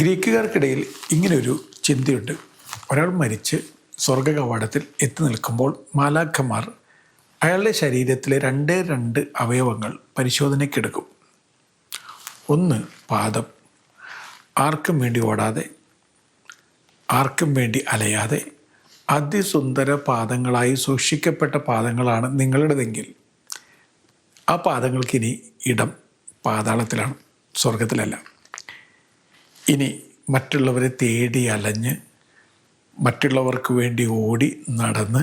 ഗ്രീക്കുകാർക്കിടയിൽ ഇങ്ങനൊരു ചിന്തയുണ്ട്. ഒരാൾ മരിച്ച് സ്വർഗ കവാടത്തിൽ എത്തി നിൽക്കുമ്പോൾ മാലാഖമാർ അയാളുടെ ശരീരത്തിലെ രണ്ടേ രണ്ട് അവയവങ്ങൾ പരിശോധനയ്ക്കെടുക്കും. ഒന്ന് പാദം. ആർക്കും വേണ്ടി ഓടാതെ ആർക്കും വേണ്ടി അലയാതെ അതിസുന്ദര പാദങ്ങളായി സൂക്ഷിക്കപ്പെട്ട പാദങ്ങളാണ് നിങ്ങളുടേതെങ്കിൽ. ആ പാദങ്ങൾക്കിനി ഇടം പാതാളത്തിലാണ് സ്വർഗത്തിലല്ല ഇനി മറ്റുള്ളവരെ തേടി അലഞ്ഞ് മറ്റുള്ളവർക്ക് വേണ്ടി ഓടി നടന്ന്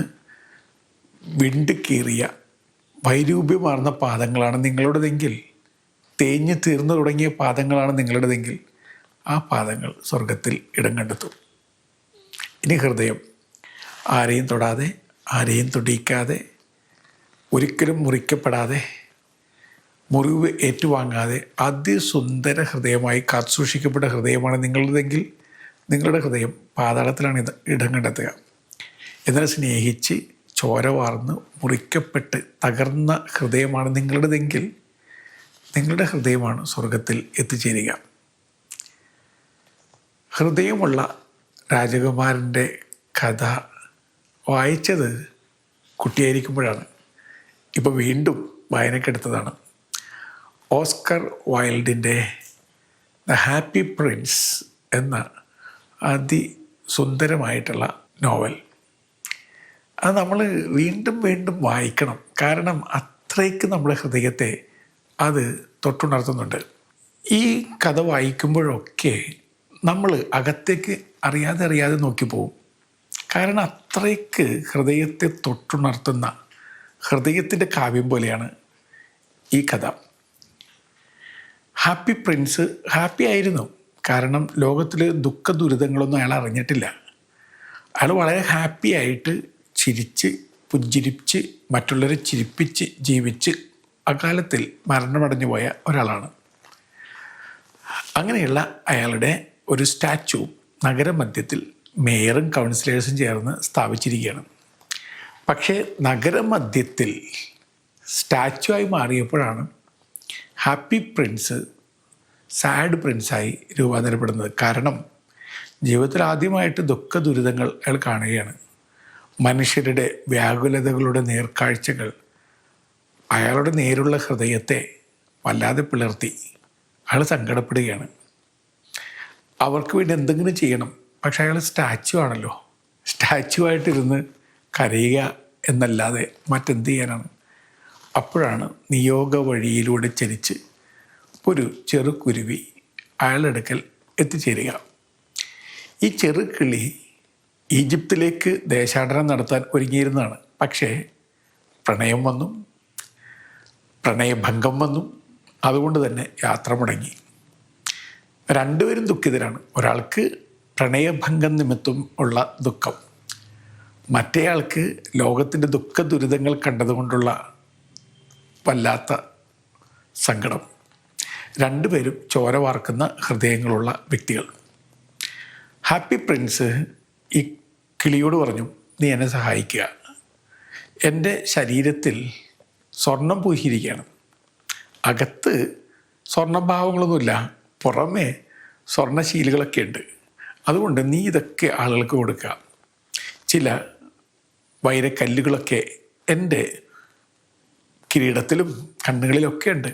വിണ്ടുകീറിയ വൈരൂപ്യമാർന്ന പാദങ്ങളാണ് നിങ്ങളുടേതെങ്കിൽ തേഞ്ഞു തീർന്നു തുടങ്ങിയ പാദങ്ങളാണ് നിങ്ങളുടേതെങ്കിൽ ആ പാദങ്ങൾ സ്വർഗത്തിൽ ഇടം കണ്ടെത്തും. ഇനി ഹൃദയം ആരെയും തൊടാതെ ആരെയും തൊടിയിക്കാതെ ഒരിക്കലും മുറിക്കപ്പെടാതെ മുറിവ് ഏറ്റുവാങ്ങാതെ അതിസുന്ദര ഹൃദയമായി കാത്തുസൂക്ഷിക്കപ്പെട്ട ഹൃദയമാണ് നിങ്ങളുടേതെങ്കിൽ നിങ്ങളുടെ ഹൃദയം പാതാളത്തിലാണ് ഇത് ഇടം കണ്ടെത്തുക. എന്നാൽ സ്നേഹിച്ച് ചോര വാർന്ന് മുറിക്കപ്പെട്ട് തകർന്ന ഹൃദയമാണ് നിങ്ങളുടെതെങ്കിൽ നിങ്ങളുടെ ഹൃദയമാണ് സ്വർഗത്തിൽ എത്തിച്ചേരുക. ഹൃദയമുള്ള രാജകുമാരന്റെ കഥ വായിച്ചത് കുട്ടിയായിരിക്കുമ്പോഴാണ്. ഇപ്പോൾ വീണ്ടും വായനക്കെടുത്തതാണ് ഓസ്കർ വൈൽഡിന്റെ ദ ഹാപ്പി പ്രിൻസ് എന്ന അതിസുന്ദരമായിട്ടുള്ള നോവൽ. അത് നമ്മൾ വീണ്ടും വീണ്ടും വായിക്കണം. കാരണം അത്രയ്ക്ക് നമ്മുടെ ഹൃദയത്തെ അത് തൊട്ടുണർത്തുന്നുണ്ട്. ഈ കഥ വായിക്കുമ്പോഴൊക്കെ നമ്മൾ അകത്തേക്ക് അറിയാതെ അറിയാതെ നോക്കി പോകും കാരണം അത്രയ്ക്ക് ഹൃദയത്തെ തൊട്ടുണർത്തുന്ന ഹൃദയത്തിന്റെ കാവ്യം പോലെയാണ് ഈ കഥ. ഹാപ്പി പ്രിൻസ് ഹാപ്പി ആയിരുന്നു. കാരണം ലോകത്തിൽ ദുഃഖ ദുരിതങ്ങളൊന്നും അയാൾ അറിഞ്ഞിട്ടില്ല. അയാൾ വളരെ ഹാപ്പി ആയിട്ട് ചിരിച്ച് പുഞ്ചിരിച്ച് മറ്റുള്ളവരെ ചിരിപ്പിച്ച് ജീവിച്ച് അകാലത്തിൽ മരണമടഞ്ഞു പോയ ഒരാളാണ്. അങ്ങനെയുള്ള അയാളുടെ ഒരു സ്റ്റാച്ചു നഗരമധ്യത്തിൽ മേയറും കൗൺസിലേഴ്സും ചേർന്ന് സ്ഥാപിച്ചിരിക്കുകയാണ്. പക്ഷേ നഗരമധ്യത്തിൽ സ്റ്റാച്ചു ആയി മാറിയപ്പോഴാണ് ഹാപ്പി പ്രിൻസ് സാഡ് പ്രിൻസായി രൂപാന്തരപ്പെടുന്നത്. കാരണം ജീവിതത്തിൽ ആദ്യമായിട്ട് ദുഃഖ ദുരിതങ്ങൾ അയാൾ കാണുകയാണ്. മനുഷ്യരുടെ വ്യാകുലതകളുടെ നേർക്കാഴ്ചകൾ അയാളുടെ നേരുള്ള ഹൃദയത്തെ വല്ലാതെ പിളർത്തി അയാൾ സങ്കടപ്പെടുകയാണ്. അവർക്ക് വേണ്ടി എന്തെങ്കിലും ചെയ്യണം പക്ഷെ അയാൾ സ്റ്റാച്ചു ആണല്ലോ. സ്റ്റാച്ചു ആയിട്ടിരുന്ന് കരയുക എന്നല്ലാതെ മറ്റെന്ത് ചെയ്യാനാണ്? അപ്പോഴാണ് നിയോഗ വഴിയിലൂടെ ചരിച്ച് ഒരു ചെറുക്കുരുവി അയാളെടുക്കൽ എത്തിച്ചേരുക. ഈ ചെറുക്കിളി ഈജിപ്തിലേക്ക് ദേശാടനം നടത്താൻ ഒരുങ്ങിയിരുന്നതാണ്. പക്ഷേ പ്രണയം വന്നു. പ്രണയഭംഗം വന്നു. അതുകൊണ്ട് തന്നെ യാത്ര മുടങ്ങി. രണ്ടുപേരും ദുഃഖിതരാണ്. ഒരാൾക്ക് പ്രണയഭംഗം നിമിത്തം ഉള്ള ദുഃഖം. മറ്റേയാൾക്ക് ലോകത്തിന്റെ ദുഃഖ ദുരിതങ്ങൾ കണ്ടതുകൊണ്ടുള്ള വല്ലാത്ത സങ്കടം. രണ്ടുപേരും ചോര വാർക്കുന്ന ഹൃദയങ്ങളുള്ള വ്യക്തികൾ. ഹാപ്പി പ്രിൻസ് ഈ കിളിയോട് പറഞ്ഞു നീ എന്നെ സഹായിക്കുക. എന്റെ ശരീരത്തിൽ സ്വർണം പൂശിയിരിക്കുകയാണ്. അകത്ത് സ്വർണഭാവങ്ങളൊന്നുമില്ല പുറമേ സ്വർണശീലുകളൊക്കെ ഉണ്ട്. അതുകൊണ്ട് നീ ഇതൊക്കെ ആളുകൾക്ക് കൊടുക്കുക. ചില വൈരക്കല്ലുകളൊക്കെ എന്റെ കിരീടത്തിലും കണ്ണുകളിലൊക്കെ ഉണ്ട്.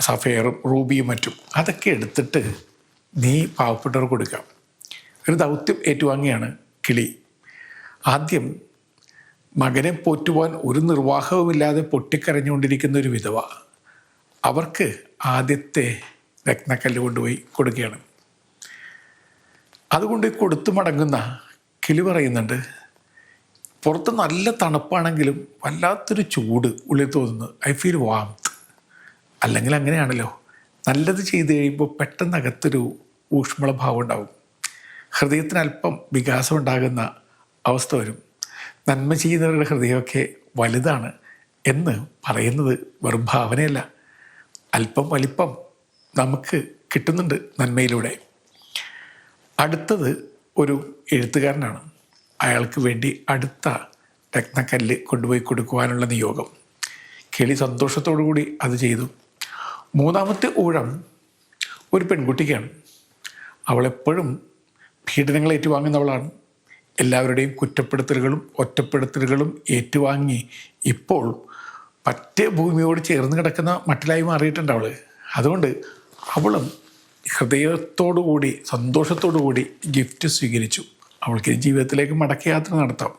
സഫയറും റൂബിയും മറ്റും. അതൊക്കെ എടുത്തിട്ട് നീ പാവപ്പെട്ടവർക്ക് കൊടുക്കാം. ഒരു ദൗത്യം ഏറ്റുവാങ്ങിയാണ് കിളി. ആദ്യം മകനെ പോറ്റുവാൻ ഒരു നിർവാഹവുമില്ലാതെ പൊട്ടിക്കരഞ്ഞുകൊണ്ടിരിക്കുന്ന ഒരു വിധവ അവർക്ക് ആദ്യത്തെ രത്നക്കല്ല് കൊണ്ടുപോയി കൊടുക്കുകയാണ്. അതുകൊണ്ട് കൊടുത്തു മടങ്ങുന്ന കിളി പറയുന്നുണ്ട് പുറത്ത് നല്ല തണുപ്പാണെങ്കിലും വല്ലാത്തൊരു ചൂട് ഉള്ളിൽ തോന്നുന്നു. ഐ ഫീൽ വാംത്ത് അല്ലെങ്കിൽ അങ്ങനെയാണല്ലോ. നല്ലത് ചെയ്ത് കഴിയുമ്പോൾ പെട്ടെന്ന് അകത്തൊരു ഊഷ്മളഭാവം ഉണ്ടാവും. ഹൃദയത്തിന് അല്പം വികാസം ഉണ്ടാകുന്ന അവസ്ഥ വരും. നന്മ ചെയ്യുന്നവരുടെ ഹൃദയമൊക്കെ വലുതാണ് എന്ന് പറയുന്നത് വെറും ഭാവനയല്ല. അല്പം വലിപ്പം നമുക്ക് കിട്ടുന്നുണ്ട് നന്മയിലൂടെ. അടുത്തത് ഒരു എഴുത്തുകാരനാണ്. അയാൾക്ക് വേണ്ടി അടുത്ത രത്നക്കല്ല് കൊണ്ടുപോയി കൊടുക്കുവാനുള്ള നിയോഗം. കിളി സന്തോഷത്തോടു കൂടി അത് ചെയ്തു. മൂന്നാമത്തെ ഊഴം ഒരു പെൺകുട്ടിക്കാണ്. അവളെപ്പോഴും പീഡനങ്ങൾ ഏറ്റുവാങ്ങുന്നവളാണ്. എല്ലാവരുടെയും കുറ്റപ്പെടുത്തലുകളും ഒറ്റപ്പെടുത്തലുകളും ഏറ്റുവാങ്ങി ഇപ്പോൾ പറ്റേ ഭൂമിയോട് ചേർന്ന് കിടക്കുന്ന മട്ടിലായി മാറിയിട്ടുണ്ട് അവൾ അതുകൊണ്ട് അവളും ഹൃദയത്തോടു കൂടി സന്തോഷത്തോടു കൂടി ഗിഫ്റ്റ് സ്വീകരിച്ചു. അവൾക്ക് ജീവിതത്തിലേക്ക് മടക്കയാത്ര നടത്താം.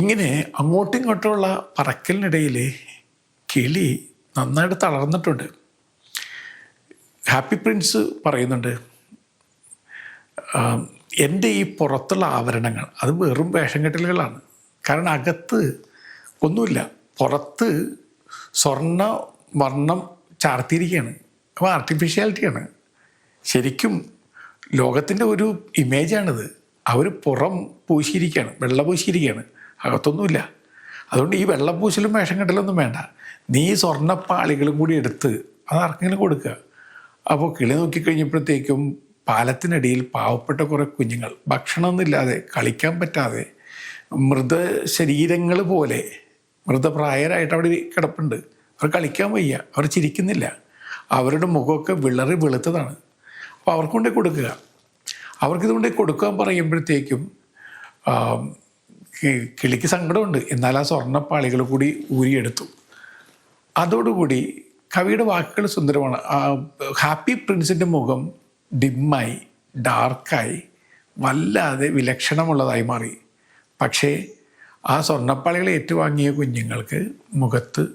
ഇങ്ങനെ അങ്ങോട്ടും ഇങ്ങോട്ടുമുള്ള പറക്കലിനിടയിൽ കിളി നന്നായിട്ട് തളർന്നിട്ടുണ്ട്. ഹാപ്പി പ്രിൻസ് പറയുന്നുണ്ട് എന്റെ ഈ പുറത്തുള്ള ആവരണങ്ങൾ അത് വെറും വേഷം കെട്ടലുകളാണ്. കാരണം അകത്ത് ഒന്നുമില്ല പുറത്ത് സ്വർണ വർണം ചാർത്തിയിരിക്കുകയാണ്. അപ്പോൾ ആർട്ടിഫിഷ്യാലിറ്റിയാണ് ശരിക്കും ലോകത്തിന്റെ ഒരു ഇമേജാണിത് അവർ പുറം പൂശിയിരിക്കുകയാണ് വെള്ള പൂശിയിരിക്കുകയാണ് അകത്തൊന്നുമില്ല. അതുകൊണ്ട് ഈ വെള്ളപ്പൂശലും വേഷം കെട്ടലൊന്നും വേണ്ട. നീ സ്വർണപ്പാളികളും കൂടി എടുത്ത് അത് ആർക്കെങ്കിലും കൊടുക്കുക. അപ്പോൾ കിളി നോക്കിക്കഴിഞ്ഞപ്പോഴത്തേക്കും പാലത്തിനടിയിൽ പാവപ്പെട്ട കുറേ കുഞ്ഞുങ്ങൾ. ഭക്ഷണമൊന്നുമില്ലാതെ കളിക്കാൻ പറ്റാതെ മൃത ശരീരങ്ങൾ പോലെ മൃതപ്രായരായിട്ട് അവിടെ കിടപ്പുണ്ട്. അവർ കളിക്കാൻ വയ്യ അവർ ചിരിക്കുന്നില്ല. അവരുടെ മുഖമൊക്കെ വിളറി വെളുത്തതാണ്. അപ്പോൾ അവർക്ക് കൊണ്ടേ കൊടുക്കുക. അവർക്കിത് കൊണ്ടേ കൊടുക്കാൻ പറയുമ്പോഴത്തേക്കും കിളിക്ക് സങ്കടമുണ്ട്. എന്നാൽ ആ സ്വർണപ്പാളികൾ കൂടി ഊരിയെടുത്തു. അതോടുകൂടി കവിയുടെ വാക്കുകൾ സുന്ദരമാണ്. ഹാപ്പി പ്രിൻസിന്റെ മുഖം ഡിമ്മായി ഡാർക്കായി വല്ലാതെ വിലക്ഷണമുള്ളതായി മാറി. പക്ഷേ ആ സ്വർണപ്പാളികളെ ഏറ്റുവാങ്ങിയ കുഞ്ഞുങ്ങൾക്ക് മുഖത്ത്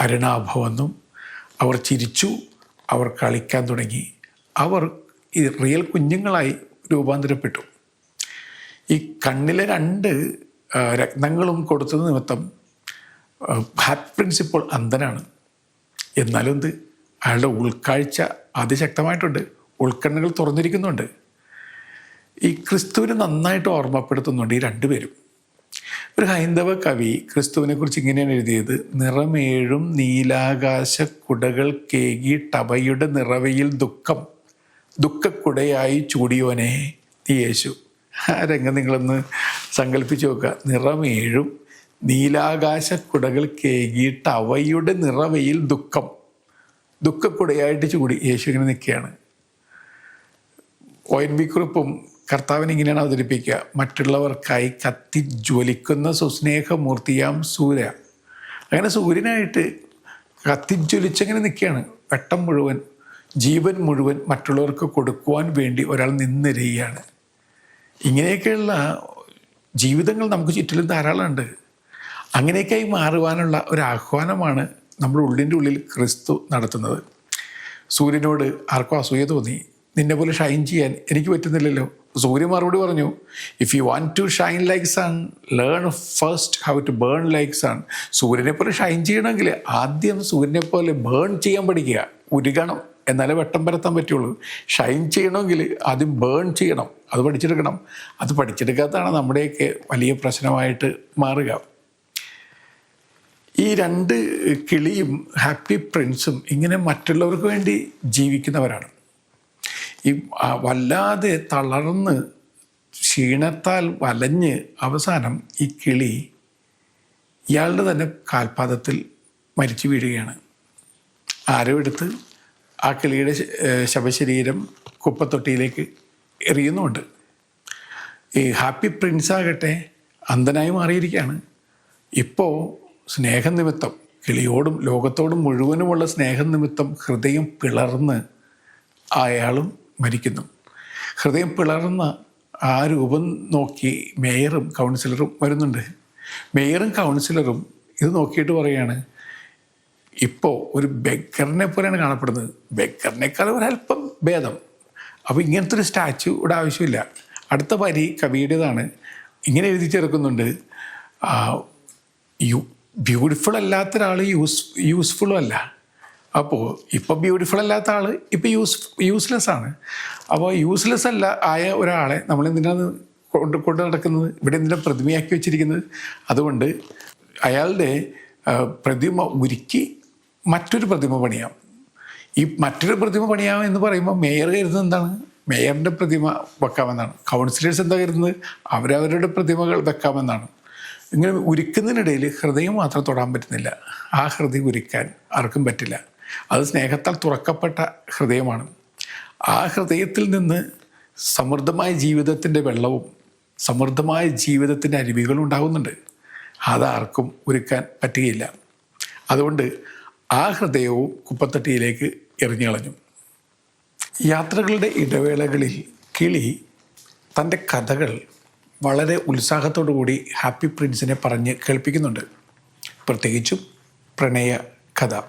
അരുണാഭവെന്നും അവർ ചിരിച്ചു അവർ കളിക്കാൻ തുടങ്ങി. അവർ ഈ റിയൽ കുഞ്ഞുങ്ങളായി രൂപാന്തരപ്പെട്ടു. ഈ കണ്ണിലെ രണ്ട് രത്നങ്ങളും കൊടുത്തത് നിമിത്തം ഹാപ്പി പ്രിൻസിപ്പോൾ അന്ധനാണ്. എന്നാലും എന്ത്? അയാളുടെ ഉൾക്കാഴ്ച അതിശക്തമായിട്ടുണ്ട്. ഉൾക്കണ്ണുകൾ തുറന്നിരിക്കുന്നുണ്ട്. ഈ ക്രിസ്തുവിനെ നന്നായിട്ട് ഓർമ്മപ്പെടുത്തുന്നുണ്ട് ഈ രണ്ടുപേരും. ഒരു ഹൈന്ദവ കവി ക്രിസ്തുവിനെ കുറിച്ച് ഇങ്ങനെയാണ് എഴുതിയത്. നിറമേഴും നീലാകാശ കുടകൾ കേകി ടവയുടെ നിറവയിൽ ദുഃഖം. ദുഃഖക്കുടയായി ചൂടിയോനെ നീ യേശു. ആ രംഗം നിങ്ങളൊന്ന് സങ്കല്പിച്ച് നോക്കുക. നിറമേഴും നീലാകാശക്കുടകൾ കേകിയിട്ട് അവയുടെ നിറവയിൽ ദുഃഖം. ദുഃഖക്കുടയായിട്ട് ചൂടി യേശു ഇങ്ങനെ നിൽക്കുകയാണ്. ഒ എൻ വി കുറിപ്പും കർത്താവിനെ ഇങ്ങനെയാണ് അവതരിപ്പിക്കുക. മറ്റുള്ളവർക്കായി കത്തി ജ്വലിക്കുന്ന സുസ്നേഹമൂർത്തിയാം സൂര്യ. അങ്ങനെ സൂര്യനായിട്ട് കത്തിജ്വലിച്ചങ്ങനെ നിൽക്കുകയാണ്. വെട്ടം മുഴുവൻ ജീവൻ മുഴുവൻ മറ്റുള്ളവർക്ക് കൊടുക്കുവാൻ വേണ്ടി ഒരാൾ നിന്നിരികയാണ് ഇങ്ങനെയൊക്കെയുള്ള ജീവിതങ്ങൾ നമുക്ക് ചുറ്റിലും ധാരാളമുണ്ട്. അങ്ങനെയൊക്കെയായി മാറുവാനുള്ള ഒരു ആഹ്വാനമാണ് നമ്മുടെ ഉള്ളിന്റെ ഉള്ളിൽ ക്രിസ്തു നടത്തുന്നത്. സൂര്യനോട് ആർക്കും അസൂയ തോന്നി. നിന്നെ പോലെ ഷൈൻ ചെയ്യാൻ എനിക്ക് പറ്റുന്നില്ലല്ലോ. സൂര്യ മറുപടി പറഞ്ഞു if you want to shine like sun learn first how to burn like sun സൂര്യനെ പോലെ ഷൈൻ ചെയ്യണമെങ്കിൽ ആദ്യം സൂര്യനെ പോലെ ബേൺ ചെയ്യാൻ പഠിക്കുക. ഉരുകണം. എന്നാലേ വെട്ടം പരത്താൻ പറ്റുള്ളൂ. ഷൈൻ ചെയ്യണമെങ്കിൽ ആദ്യം ബേൺ ചെയ്യണം. അത് പഠിച്ചെടുക്കണം. അത് പഠിച്ചെടുക്കാത്തതാണ് നമ്മുടെയൊക്കെ വലിയ പ്രശ്നമായിട്ട് മാറുക. ഈ രണ്ട് കിളിയും ഹാപ്പി പ്രിൻസും ഇങ്ങനെ മറ്റുള്ളവർക്ക് വേണ്ടി ജീവിക്കുന്നവരാണ്. ഈ വല്ലാതെ തളർന്ന് ക്ഷീണത്താൽ വലഞ്ഞ് അവസാനം ഈ കിളി ഇയാളുടെ തന്നെ കാൽപാദത്തിൽ മരിച്ചു വീഴുകയാണ്. ആരോ എടുത്ത് ആ കിളിയുടെ ശവശരീരം കുപ്പത്തൊട്ടിയിലേക്ക് എറിയുന്നുമുണ്ട്. ഈ ഹാപ്പി പ്രിൻസ് ആകട്ടെ അന്ധനായി മാറിയിരിക്കുകയാണ്. ഇപ്പോൾ സ്നേഹം നിമിത്തം കിളിയോടും ലോകത്തോടും മുഴുവനുമുള്ള സ്നേഹം നിമിത്തം ഹൃദയം പിളർന്ന് അയാളും മരിക്കുന്നു. ഹൃദയം പിളർന്ന ആ രൂപം നോക്കി മേയറും കൗൺസിലറും വരുന്നുണ്ട്. മേയറും കൗൺസിലറും ഇത് നോക്കിയിട്ട് പറയാണ് ഇപ്പോൾ ഒരു ബെക്കറിനെ പോലെയാണ് കാണപ്പെടുന്നത്. ബെക്കറിനേക്കാൾ ഒരല്പം ഭേദം. അപ്പോൾ ഇങ്ങനത്തെ ഒരു സ്റ്റാച്ചു ഇവിടെ ആവശ്യമില്ല. അടുത്ത വരി കവിയുടേതാണ്. ഇങ്ങനെ എഴുതി ചേർക്കുന്നുണ്ട്. യു ബ്യൂട്ടിഫുൾ അല്ലാത്ത ഒരാൾ യൂസ് യൂസ്ഫുള്ളും അല്ല. അപ്പോൾ ഇപ്പോൾ ബ്യൂട്ടിഫുൾ അല്ലാത്ത ആൾ ഇപ്പോൾ യൂസ് യൂസ്ലെസ് ആണ്. അപ്പോൾ യൂസ്ലെസ് അല്ല ആയ ഒരാളെ നമ്മൾ എന്തിനാണ് കൊണ്ട് കൊണ്ട് നടക്കുന്നത്? ഇവിടെ എന്തിനാ പ്രതിമയാക്കി വെച്ചിരിക്കുന്നത്? അതുകൊണ്ട് അയാളുടെ പ്രതിമ ഉരുക്കി മറ്റൊരു പ്രതിമ പണിയാം. ഈ മറ്റൊരു പ്രതിമ പണിയാം എന്ന് പറയുമ്പോൾ മേയർ കരുതുന്നത് എന്താണ്? മേയറിന്റെ പ്രതിമ വെക്കാമെന്നാണ്. കൗൺസിലേഴ്സ് എന്താ കരുതുന്നത്? അവരവരുടെ പ്രതിമകൾ വെക്കാമെന്നാണ്. ഇങ്ങനെ ഉരുക്കുന്നതിനിടയിൽ ഹൃദയം മാത്രം തൊടാൻ പറ്റുന്നില്ല. ആ ഹൃദയം ഉരുക്കാൻ ആർക്കും പറ്റില്ല. അത് സ്നേഹത്താൽ തുറക്കപ്പെട്ട ഹൃദയമാണ്. ആ ഹൃദയത്തിൽ നിന്ന് സമൃദ്ധമായ ജീവിതത്തിന്റെ വെള്ളവും സമൃദ്ധമായ ജീവിതത്തിന്റെ അരുവികളും ഉണ്ടാകുന്നുണ്ട്. അതാർക്കും ഒരുക്കാൻ പറ്റുകയില്ല. അതുകൊണ്ട് ആ ഹൃദയവും കുപ്പത്തട്ടിയിലേക്ക് എറിഞ്ഞു കളഞ്ഞു യാത്രകളുടെ ഇടവേളകളിൽ കിളി തന്റെ കഥകൾ വളരെ ഉത്സാഹത്തോടു കൂടി ഹാപ്പി പ്രിൻസിനെ പറഞ്ഞ് കേൾപ്പിക്കുന്നുണ്ട്. പ്രത്യേകിച്ചും പ്രണയ കഥ.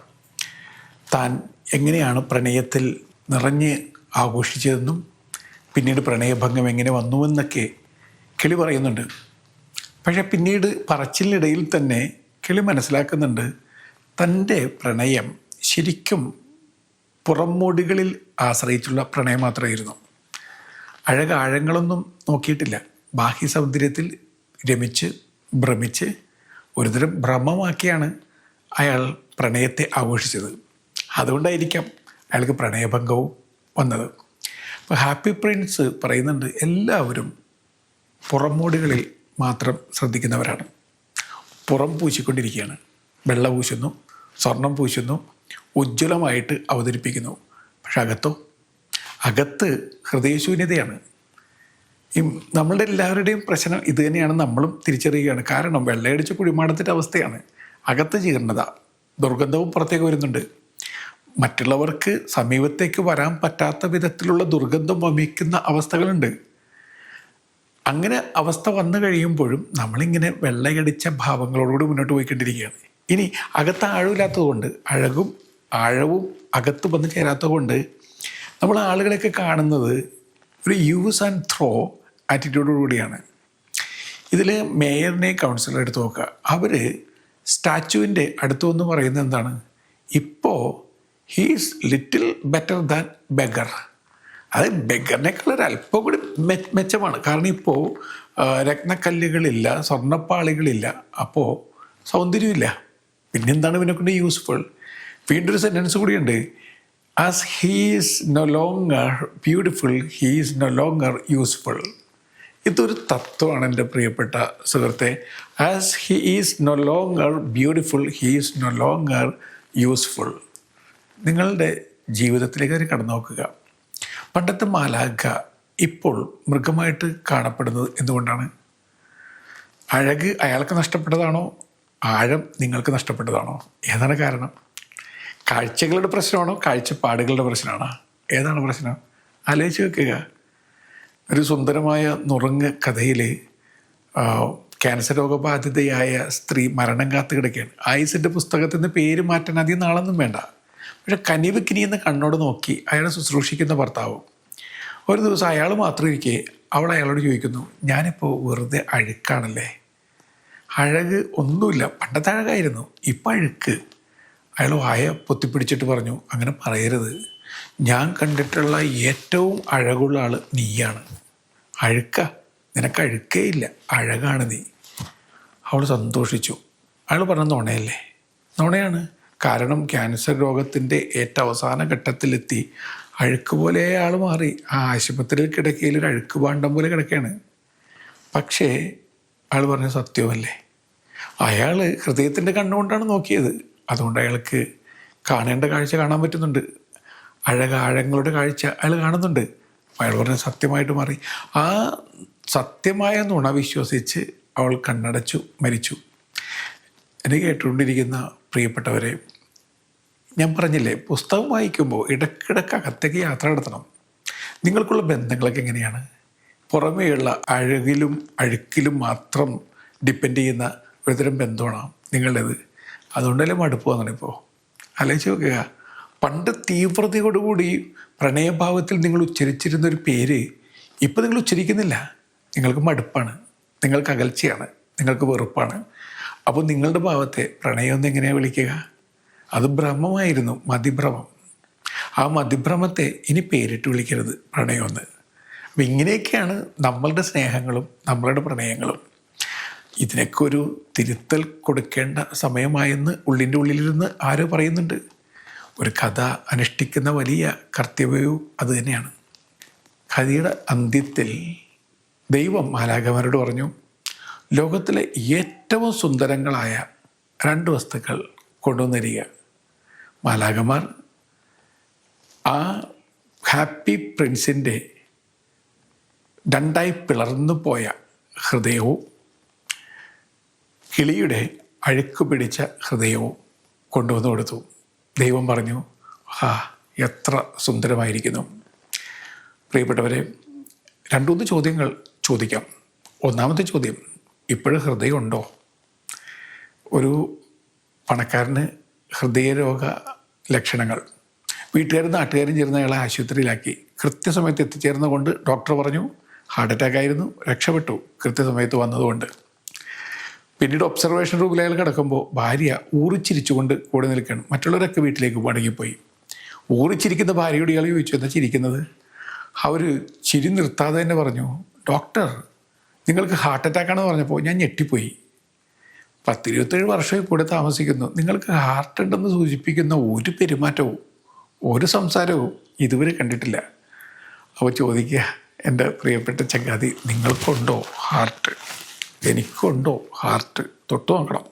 താൻ എങ്ങനെയാണ് പ്രണയത്തിൽ നിറഞ്ഞ് ആഘോഷിച്ചതെന്നും പിന്നീട് പ്രണയഭംഗം എങ്ങനെ വന്നുവെന്നൊക്കെ കിളി പറയുന്നുണ്ട്. പക്ഷേ പിന്നീട് പറച്ചിലിനിടയിൽ തന്നെ കിളി മനസ്സിലാക്കുന്നുണ്ട് തന്റെ പ്രണയം ശരിക്കും പുറംമോടികളിൽ ആശ്രയിച്ചുള്ള പ്രണയം മാത്രമായിരുന്നു. അഴക ആഴങ്ങളൊന്നും നോക്കിയിട്ടില്ല. ബാഹ്യ സൗന്ദര്യത്തിൽ രമിച്ച് ഭ്രമിച്ച് ഒരുതരം ഭ്രമമാക്കിയാണ് അയാൾ പ്രണയത്തെ ആഘോഷിച്ചത്. അതുകൊണ്ടായിരിക്കാം അയാൾക്ക് പ്രണയഭംഗവും വന്നത്. അപ്പോൾ ഹാപ്പി പ്രിൻസ് പറയുന്നുണ്ട് എല്ലാവരും പുറമോടുകളിൽ മാത്രം ശ്രദ്ധിക്കുന്നവരാണ്. പുറം പൂശിക്കൊണ്ടിരിക്കുകയാണ്. വെള്ള പൂശുന്നു സ്വർണം പൂശുന്നു ഉജ്ജ്വലമായിട്ട് അവതരിപ്പിക്കുന്നു. പക്ഷെ അകത്തോ? അകത്ത് ഹൃദയശൂന്യതയാണ്. ഈ നമ്മളുടെ എല്ലാവരുടെയും പ്രശ്നം ഇത് തന്നെയാണ് നമ്മളും തിരിച്ചറിയുകയാണ്. കാരണം വെള്ളയടിച്ച കുഴിമാടത്തിന്റെ അവസ്ഥയാണ്. അകത്ത് ജീർണത ദുർഗന്ധവും പുറത്തേക്ക് വരുന്നുണ്ട്. മറ്റുള്ളവർക്ക് സമീപത്തേക്ക് വരാൻ പറ്റാത്ത വിധത്തിലുള്ള ദുർഗന്ധം വമിക്കുന്ന അവസ്ഥകളുണ്ട്. അങ്ങനെ അവസ്ഥ വന്നു കഴിയുമ്പോഴും നമ്മളിങ്ങനെ വെള്ളയടിച്ച ഭാവങ്ങളോടുകൂടി മുന്നോട്ട് പോയിക്കൊണ്ടിരിക്കുകയാണ്. ഇനി അകത്ത് ആഴമില്ലാത്തതുകൊണ്ട് അഴകും ആഴവും അകത്ത് വന്ന് ചേരാത്തതുകൊണ്ട് നമ്മൾ ആളുകളെയൊക്കെ കാണുന്നത് ഒരു യൂസ് ആൻഡ് ത്രോ ആറ്റിറ്റ്യൂഡോടുകൂടിയാണ് ഇതിൽ മേയറിനെ കൗൺസിലർ എടുത്ത് നോക്കുക. അവർ സ്റ്റാച്ചുവിന്റെ അടുത്തു എന്ന് പറയുന്നത് എന്താണ്? ഇപ്പോൾ he's little better than beggar അത് ബെഗറിനേക്കാൾ ഒരു അല്പം കൂടി മെച്ചമാണ്. കാരണം ഇപ്പോൾ രത്നക്കല്ലുകളില്ല സ്വർണപ്പാളികളില്ല. അപ്പോൾ സൗന്ദര്യമില്ല. പിന്നെന്താണ് ഇവനെ കൊണ്ട് യൂസ്ഫുൾ വീണ്ടൊരു സെന്റൻസ് കൂടിയുണ്ട്. As he's no longer beautiful he's no longer useful ഇതൊരു തത്വമാണ് എന്റെ പ്രിയപ്പെട്ട സുഹൃത്തെ. As he is no longer beautiful he is no longer useful നിങ്ങളുടെ ജീവിതത്തിലേക്ക് അത് കടന്നു നോക്കുക. പണ്ടത്തെ മാലാഖ ഇപ്പോൾ മൃഗമായിട്ട് കാണപ്പെടുന്നത് എന്തുകൊണ്ടാണ്? അഴക് അയാൾക്ക് നഷ്ടപ്പെട്ടതാണോ? ആഴം നിങ്ങൾക്ക് നഷ്ടപ്പെട്ടതാണോ? ഏതാണ് കാരണം? കാഴ്ചകളുടെ പ്രശ്നമാണോ? കാഴ്ചപ്പാടുകളുടെ പ്രശ്നമാണോ? ഏതാണ് പ്രശ്നം? ആലോചിച്ച് വെക്കുക ഒരു സുന്ദരമായ നുറുങ്ങ് കഥയിൽ ക്യാൻസർ രോഗബാധിതയായ സ്ത്രീ മരണം കാത്തു കിടക്കുകയാണ്. ആയുസിന്റെ പുസ്തകത്തിൽ നിന്ന് പേര് മാറ്റാൻ അധികം നാളൊന്നും വേണ്ട. പക്ഷെ കനിവ് കിനിയെന്ന് കണ്ണോട് നോക്കി അയാളെ ശുശ്രൂഷിക്കുന്ന ഭർത്താവ്. ഒരു ദിവസം അയാൾ മാത്രം ഇരിക്കെ അവൾ അയാളോട് ചോദിക്കുന്നു ഞാനിപ്പോൾ വെറുതെ അഴുക്കാണല്ലേ? അഴക് ഒന്നുമില്ല. പണ്ടത്തെ അഴകായിരുന്നു ഇപ്പം അഴുക്ക്. അയാൾ വായ പൊത്തിപ്പിടിച്ചിട്ട് പറഞ്ഞു അങ്ങനെ പറയരുത്. ഞാൻ കണ്ടിട്ടുള്ള ഏറ്റവും അഴകുള്ള ആൾ നീയാണ്. അഴുക്ക. നിനക്ക് അഴുക്കേ ഇല്ല. അഴകാണ് നീ. അവൾ സന്തോഷിച്ചു. അയാൾ പറഞ്ഞ നുണയല്ലേ? നുണയാണ്. കാരണം ക്യാൻസർ രോഗത്തിന്റെ ഏറ്റവും അവസാന ഘട്ടത്തിലെത്തി. അഴുക്ക് പോലെ ആൾ മാറി. ആ ആശുപത്രിയിൽ കിടക്കയിൽ ഒരു അഴുക്ക് പാണ്ഡം പോലെ കിടക്കുകയാണ് പക്ഷേ അയാൾ പറഞ്ഞ സത്യമല്ലേ? അയാൾ ഹൃദയത്തിന്റെ കണ്ണുകൊണ്ടാണ് നോക്കിയത്. അതുകൊണ്ട് അയാൾക്ക് കാണേണ്ട കാഴ്ച കാണാൻ പറ്റുന്നുണ്ട്. അഴക ആഴങ്ങളുടെ കാഴ്ച അയാൾ കാണുന്നുണ്ട്. അയാൾ പറഞ്ഞ സത്യമായിട്ട് മാറി. ആ സത്യമായ നുണ വിശ്വസിച്ച് അവൾ കണ്ണടച്ചു മരിച്ചു. എന്നെ കേട്ടുകൊണ്ടിരിക്കുന്ന പ്രിയപ്പെട്ടവരെ ഞാൻ പറഞ്ഞില്ലേ പുസ്തകം വായിക്കുമ്പോൾ ഇടയ്ക്കിടയ്ക്ക് അകത്തേക്ക് യാത്ര നടത്തണം. നിങ്ങൾക്കുള്ള ബന്ധങ്ങളൊക്കെ എങ്ങനെയാണ്? പുറമേയുള്ള അഴകിലും അഴുക്കിലും മാത്രം ഡിപ്പെൻഡ് ചെയ്യുന്ന ഒരുതരം ബന്ധമാണ് നിങ്ങളുടേത്. അതുകൊണ്ടല്ലേ മടുപ്പ് ഇപ്പോൾ ആലോചിച്ച് നോക്കുക പണ്ട് തീവ്രതയോടുകൂടി പ്രണയഭാവത്തിൽ നിങ്ങൾ ഉച്ചരിച്ചിരുന്ന ഒരു പേര് ഇപ്പം നിങ്ങൾ ഉച്ചരിക്കുന്നില്ല. നിങ്ങൾക്ക് മടുപ്പാണ്. നിങ്ങൾക്ക് അകൽച്ചയാണ്. നിങ്ങൾക്ക് വെറുപ്പാണ്. അപ്പോൾ നിങ്ങളുടെ ഭാവത്തെ പ്രണയം എന്ന് എങ്ങനെയാണ് വിളിക്കുക? അത് ഭ്രമമായിരുന്നു മതിഭ്രമം. ആ മതിഭ്രമത്തെ ഇനി പേരിട്ട് വിളിക്കരുത് പ്രണയമെന്ന് അപ്പം ഇങ്ങനെയൊക്കെയാണ് നമ്മളുടെ സ്നേഹങ്ങളും നമ്മളുടെ പ്രണയങ്ങളും. ഇതിനൊക്കെ ഒരു തിരുത്തൽ കൊടുക്കേണ്ട സമയമായെന്ന് ഉള്ളിന്റെ ഉള്ളിലിരുന്ന് ആരോ പറയുന്നുണ്ട്. ഒരു കഥ അനുഷ്ഠിക്കുന്ന വലിയ കർത്തവ്യവും അതുതന്നെയാണ് കഥയുടെ അന്ത്യത്തിൽ ദൈവം മാലാഖമാരോട് പറഞ്ഞു ലോകത്തിലെ ഏറ്റവും സുന്ദരങ്ങളായ രണ്ട് വസ്തുക്കൾ കൊണ്ടുവന്നിരിക. മാലാഖമാർ ആ ഹാപ്പി പ്രിൻസിന്റെ രണ്ടായി പിളർന്നു പോയ ഹൃദയവും കിളിയുടെ അഴുക്ക് പിടിച്ച ഹൃദയവും കൊണ്ടുവന്നു കൊടുത്തു. ദൈവം പറഞ്ഞു ആ എത്ര സുന്ദരമായിരിക്കുന്നു. പ്രിയപ്പെട്ടവരെ രണ്ടുമൂന്ന് ചോദ്യങ്ങൾ ചോദിക്കാം. ഒന്നാമത്തെ ചോദ്യം ഇപ്പോഴും ഹൃദയമുണ്ടോ? ഒരു പണക്കാരന് ഹൃദയരോഗ ലക്ഷണങ്ങൾ. വീട്ടുകാരും നാട്ടുകാരും ചേർന്ന് അയാളെ ആശുപത്രിയിലാക്കി. കൃത്യസമയത്ത് എത്തിച്ചേർന്ന കൊണ്ട് ഡോക്ടർ പറഞ്ഞു ഹാർട്ട് അറ്റാക്ക് ആയിരുന്നു രക്ഷപ്പെട്ടു കൃത്യസമയത്ത് വന്നതുകൊണ്ട്. പിന്നീട് ഒബ്സർവേഷൻ റൂമിൽ കിടക്കുമ്പോൾ ഭാര്യ ഊറിച്ചിരിച്ചുകൊണ്ട് കൂടെ നിൽക്കണം മറ്റുള്ളവരൊക്കെ വീട്ടിലേക്ക് മടങ്ങിപ്പോയി. ഊറിച്ചിരിക്കുന്ന ഭാര്യയോട് ഇയാൾ ചോദിച്ചു എന്താ ചിരിക്കുന്നത്? അവർ ചിരി നിർത്താതെ തന്നെ പറഞ്ഞു ഡോക്ടർ നിങ്ങൾക്ക് ഹാർട്ട് അറ്റാക്കാണെന്ന് പറഞ്ഞപ്പോൾ ഞാൻ ഞെട്ടിപ്പോയി. പത്തിരുപത്തേഴ് വർഷമായി കൂടെ താമസിക്കുന്നു. നിങ്ങൾക്ക് ഹാർട്ട് ഉണ്ടെന്ന് സൂചിപ്പിക്കുന്ന ഒരു പെരുമാറ്റവും ഒരു സംസാരവും ഇതുവരെ കണ്ടിട്ടില്ല. അപ്പോൾ ചോദിക്കുക എന്റെ പ്രിയപ്പെട്ട ചങ്ങാതി നിങ്ങൾക്കുണ്ടോ ഹാർട്ട്? എനിക്കുണ്ടോ ഹാർട്ട് തൊട്ടു നോക്കണം.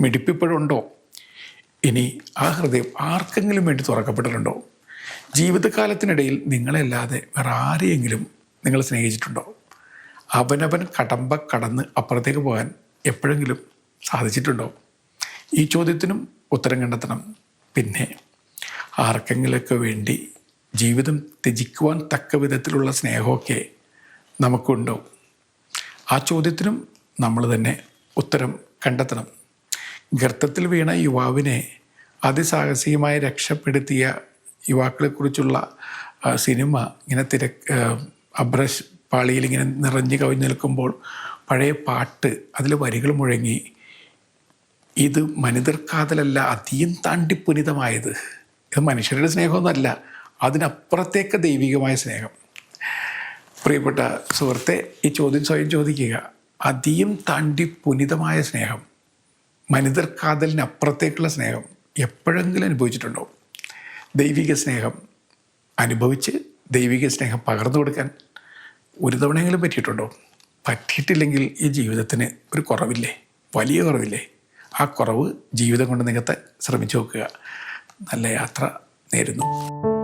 മിടിപ്പിപ്പോഴുണ്ടോ? ഇനി ആ ഹൃദയം ആർക്കെങ്കിലും വേണ്ടി തുറക്കപ്പെട്ടിട്ടുണ്ടോ? ജീവിതകാലത്തിനിടയിൽ നിങ്ങളല്ലാതെ വേറെ ആരെയെങ്കിലും നിങ്ങൾ സ്നേഹിച്ചിട്ടുണ്ടോ? അവനവൻ കടമ്പ കടന്ന് അപ്പുറത്തേക്ക് പോകാൻ എപ്പോഴെങ്കിലും സാധിച്ചിട്ടുണ്ടോ? ഈ ചോദ്യത്തിനും ഉത്തരം കണ്ടെത്തണം. പിന്നെ ആർക്കെങ്കിലൊക്കെ വേണ്ടി ജീവിതം ത്യജിക്കുവാൻ തക്ക വിധത്തിലുള്ള സ്നേഹമൊക്കെ നമുക്കുണ്ടോ? ആ ചോദ്യത്തിനും നമ്മൾ തന്നെ ഉത്തരം കണ്ടെത്തണം. ഗർത്തത്തിൽ വീണ യുവാവിനെ അതിസാഹസികമായി രക്ഷപ്പെടുത്തിയ യുവാക്കളെക്കുറിച്ചുള്ള സിനിമ ഇങ്ങനെ തിര അബ്രഷ് പാളിയിൽ ഇങ്ങനെ നിറഞ്ഞു കവിഞ്ഞ് നിൽക്കുമ്പോൾ പഴയ പാട്ട് അതിൽ വരികൾ മുഴങ്ങി ഇത് മനിതർക്കാതലല്ല അതിയും താണ്ടി പുനിതമായത് ഇത് മനുഷ്യരുടെ സ്നേഹമൊന്നുമല്ല അതിനപ്പുറത്തേക്ക് ദൈവികമായ സ്നേഹം. പ്രിയപ്പെട്ട സുഹൃത്തെ ഈ ചോദ്യം സ്വയം ചോദിക്കുക. അധികം താണ്ടി പുനിതമായ സ്നേഹം മനിതർക്കാതലിനപ്പുറത്തേക്കുള്ള സ്നേഹം എപ്പോഴെങ്കിലും അനുഭവിച്ചിട്ടുണ്ടോ? ദൈവിക സ്നേഹം അനുഭവിച്ച് ദൈവിക സ്നേഹം പകർന്നു കൊടുക്കാൻ ഒരു തവണയെങ്കിലും പറ്റിയിട്ടുണ്ടോ? പറ്റിയിട്ടില്ലെങ്കിൽ ഈ ജീവിതത്തിന് ഒരു കുറവില്ലേ? വലിയ കുറവില്ലേ? ആ കുറവ് ജീവിതം കൊണ്ട് നികത്താൻ ശ്രമിച്ചു നോക്കുക. നല്ല യാത്ര നേരുന്നു.